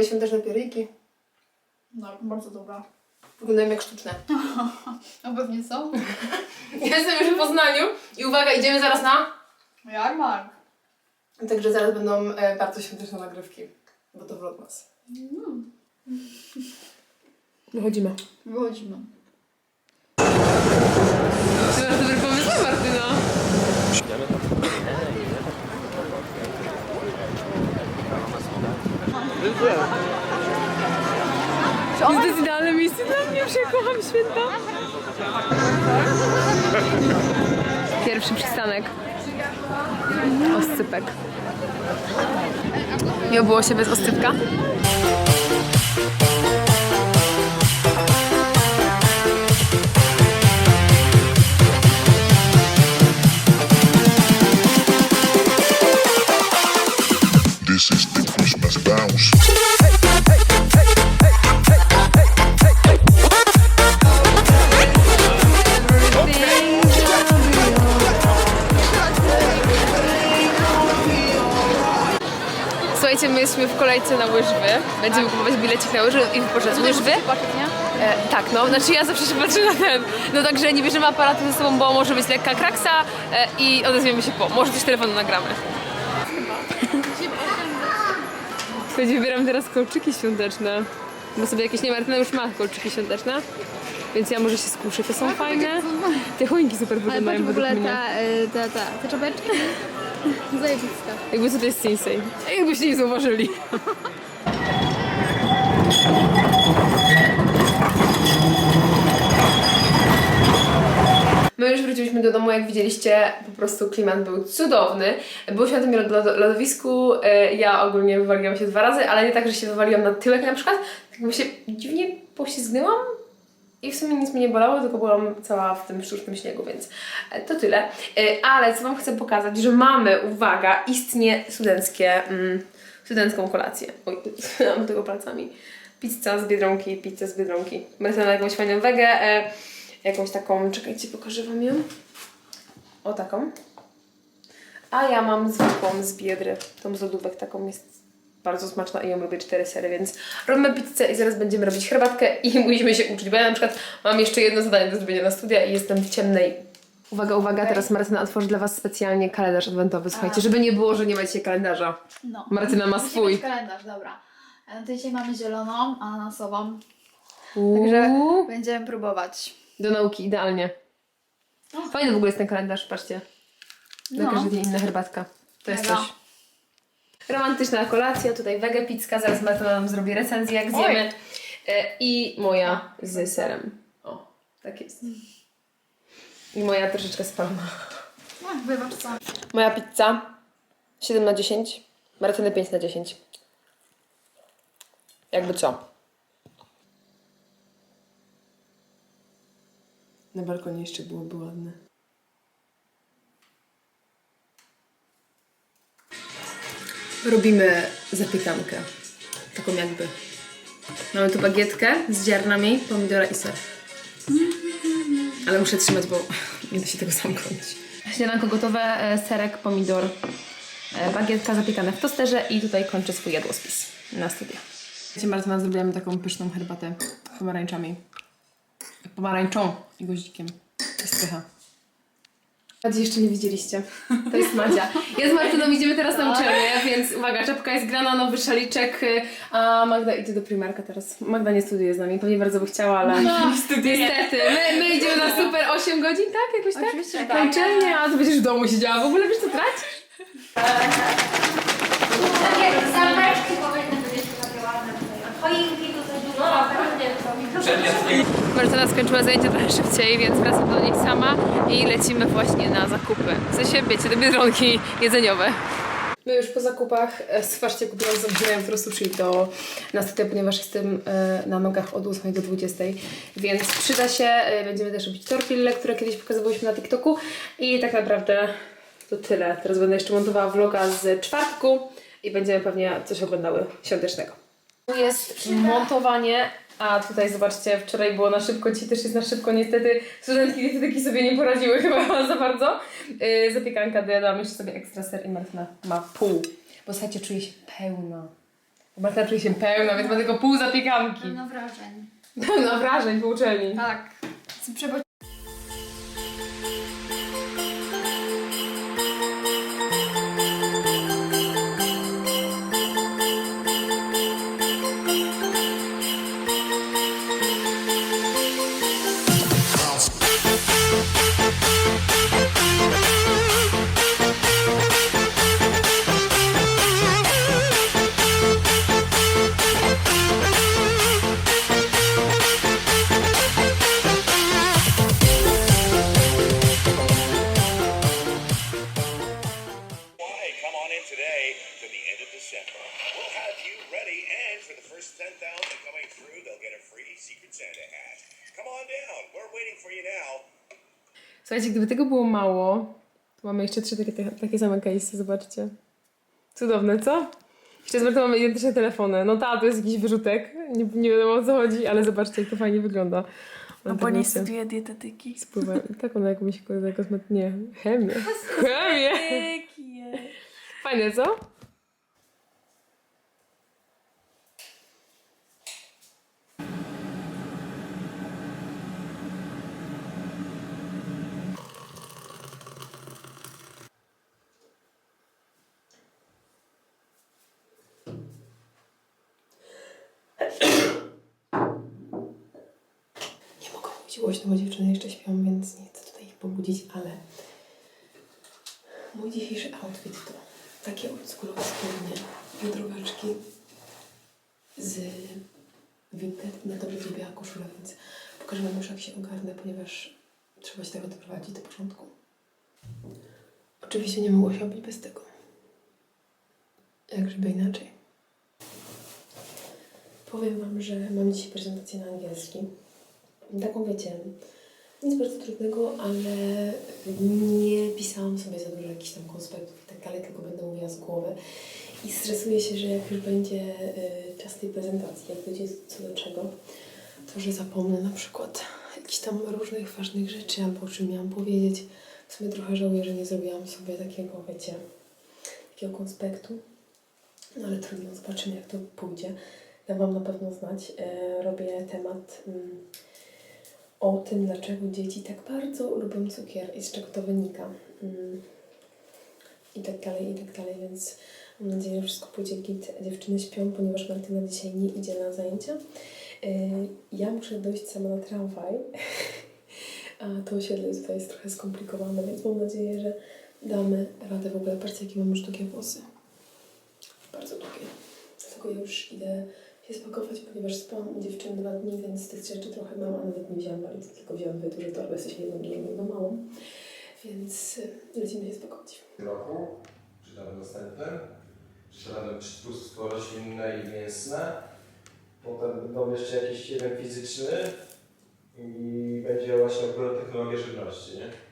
Robię świąteczne pieryjki. No, bardzo dobra. Wyglądają jak sztuczne. A pewnie są. Jestem już w Poznaniu i uwaga, idziemy zaraz na... Jarmark. Także zaraz będą e, bardzo świąteczne nagrywki, bo to vlogmas. Wychodzimy. Wychodzimy. To masz dobry pomysł, Martyna. To jest idealne miejsce dla mnie, już ja kocham święta. Pierwszy przystanek. Oscypek. Nie obyło się bez oscypka? This is Słuchajcie, my jesteśmy w kolejce na łyżwy. Będziemy kupować bilecik na łyżwy i wypoczęć. Łyżwy? E, tak, no, znaczy ja zawsze się patrzę na ten. No także nie bierzemy aparatu ze sobą, bo może być lekka kraksa e, i odezwiemy się po. Może coś telefonu nagramy. Słuchajcie, wybieram teraz kolczyki świąteczne. Bo sobie jakieś, nie Martyna już ma kolczyki świąteczne. Więc ja może się skuszę, te są fajne. Te choinki super Ale patrz wyglądają w ogóle mnie. ta, y, ta, ta, te czapeczki. Zajebista. Jakby co to jest Sensei. Jakbyście nie zauważyli. My już wróciliśmy do domu, jak widzieliście, po prostu klimat był cudowny. Byłyśmy na tym lod- lodowisku, e, ja ogólnie wywaliłam się dwa razy, ale nie tak, że się wywaliłam na tyłek na przykład, tak jakby się dziwnie poślizgnęłam i w sumie nic mnie nie bolało, tylko byłam cała w tym sztucznym śniegu, więc e, to tyle. E, Ale co Wam chcę pokazać, że mamy, uwaga, istnie studenckie, mm, studencką kolację. Oj, mam tego palcami. Pizza z Biedronki, pizza z Biedronki. Będę na jakąś fajną wegę, e, jakąś taką, czekajcie, pokażę Wam ją. O taką. A ja mam zwykłą z Biedry, tą z lodówek, taką jest bardzo smaczna i ją lubię cztery sery, więc robimy pizzę i zaraz będziemy robić herbatkę i musimy się uczyć, bo ja na przykład mam jeszcze jedno zadanie do zrobienia na studia i jestem w ciemnej. Uwaga, uwaga, teraz Martyna otworzy dla Was specjalnie kalendarz adwentowy, słuchajcie, żeby nie było, że nie macie kalendarza. No. Martyna ma swój. mieć kalendarz, dobra. E, To dzisiaj mamy zieloną, ananasową. Uuu, Także będziemy próbować. do nauki, idealnie. Fajny w ogóle jest ten kalendarz, patrzcie. Na No. każdy dzień inna herbatka. To jest Mega. coś. Romantyczna kolacja, tutaj wege pizka, zaraz Martyna nam zrobi recenzję, jak Oj. zjemy. E, I moja z serem. O, tak jest. I moja troszeczkę spalona. No, wybacz co. Moja pizza 7 na 10, Martyny 5 na 10. Jakby co? Na balkonie jeszcze byłoby ładne. Robimy zapiekankę. Taką jakby. Mamy tu bagietkę z ziarnami, pomidora i ser. Ale muszę trzymać, bo nie da się tego zamknąć. Śniadanko gotowe, e, serek, pomidor, e, bagietka zapiekane w tosterze i tutaj kończę swój jadłospis na studia. Wiecie, Martyna, zrobiłam taką pyszną herbatę z pomarańczami. Pomarańczą i goździkiem. To jest pycha. Madzi jeszcze nie widzieliście. To jest Madzia. Ja z Martyną idziemy teraz na uczelnię, więc uwaga, czapka jest grana, nowy szaliczek, y, a Magda idzie do Primarka teraz. Magda nie studiuje z nami, pewnie bardzo by chciała, ale No, niestety. My, my idziemy na super 8 godzin, tak? Jakoś tak? Oczywiście, Na tak. uczelnię, a ty będziesz w domu siedziała. W ogóle wiesz co tracisz? Takie zameczki powinny być takie ładne tutaj. A choinki tutaj dużo, naprawdę to Martyna skończyła zajęcia trochę szybciej, więc wracam do nich sama i lecimy właśnie na zakupy. W sensie, wiecie, do Biedronki jedzeniowe. My już po zakupach, e, zobaczcie, kupiłam zamówienia jutro sushi do na studia, ponieważ jestem e, na nogach od 8 do 20, więc przyda się. E, Będziemy też robić tortille, które kiedyś pokazywałyśmy na TikToku i tak naprawdę to tyle. Teraz będę jeszcze montowała vloga z czwartku i będziemy pewnie coś oglądały świątecznego. Tu jest montowanie, a tutaj zobaczcie, wczoraj było na szybko, dzisiaj też jest na szybko, niestety studentki dietetyki sobie nie poradziły chyba za bardzo. Yy, zapiekanka dodałam jeszcze sobie ekstra ser i Martyna ma pół, bo słuchajcie, czuję się pełna. Marta czuje się pełna, więc ma tylko pół zapiekanki. Pełno wrażeń. Pełna wrażeń po uczelni. Tak. Przebo... Słuchajcie, gdyby tego było mało, to mamy jeszcze trzy takie, takie same case'y, zobaczcie. Cudowne, co? Jeszcze z Martą mamy identyczne telefony. No ta, to jest jakiś wyrzutek. Nie, nie wiadomo o co chodzi, ale zobaczcie, jak to fajnie wygląda. No bo nie studiuje dietetyki. Spływa. Tak ona jakąś kosmet... Nie, chemię. Chemię! Fajne, co? Głośno, bo dziewczyny jeszcze śpią, więc nie chcę tutaj ich pobudzić, ale mój dzisiejszy outfit to takie oldschoolowe spodnie, wędróweczki z Vinted. Na to będzie biała koszula, więc pokażę wam już jak się ogarnę, ponieważ trzeba się tego doprowadzić do porządku. Oczywiście nie mogło się obyć bez tego. Jak żeby inaczej. Powiem wam, że mam dzisiaj prezentację na angielski. Taką wiecie, nic bardzo trudnego, ale nie pisałam sobie za dużo jakichś tam konspektów i tak dalej, tylko będę mówiła z głowy. I stresuję się, że jak już będzie y, czas tej prezentacji, jak będzie co do czego, to że zapomnę na przykład jakichś tam różnych ważnych rzeczy, albo o czym miałam powiedzieć. W sumie trochę żałuję, że nie zrobiłam sobie takiego, wiecie, takiego konspektu. No ale trudno, zobaczymy jak to pójdzie. Ja Wam na pewno znać. E, robię temat mm, o tym, dlaczego dzieci tak bardzo lubią cukier i z czego to wynika. Mm, I tak dalej, i tak dalej, więc mam nadzieję, że wszystko pójdzie git. Dziewczyny śpią, ponieważ Martyna dzisiaj nie idzie na zajęcia. E, ja muszę dojść sama na tramwaj, a to osiedle tutaj jest trochę skomplikowane, więc mam nadzieję, że damy radę. W ogóle patrzcie, jakie mam już długie włosy. Bardzo długie. Dlatego ja już idę się spakować, ponieważ spałam dziewczyn dwa dni, więc tych rzeczy trochę mam, a nawet nie wzięłam walizki, tylko wzięłam dwie duże torby, w sensie jedną dużą, jedną małą. Więc y, lecimy się spakować. roku, czy tam następnym, prześladem tłusto roślinne i mięsne. Potem będą jeszcze jakiś jeden fizyczny i będzie właśnie biotechnologia żywności, nie?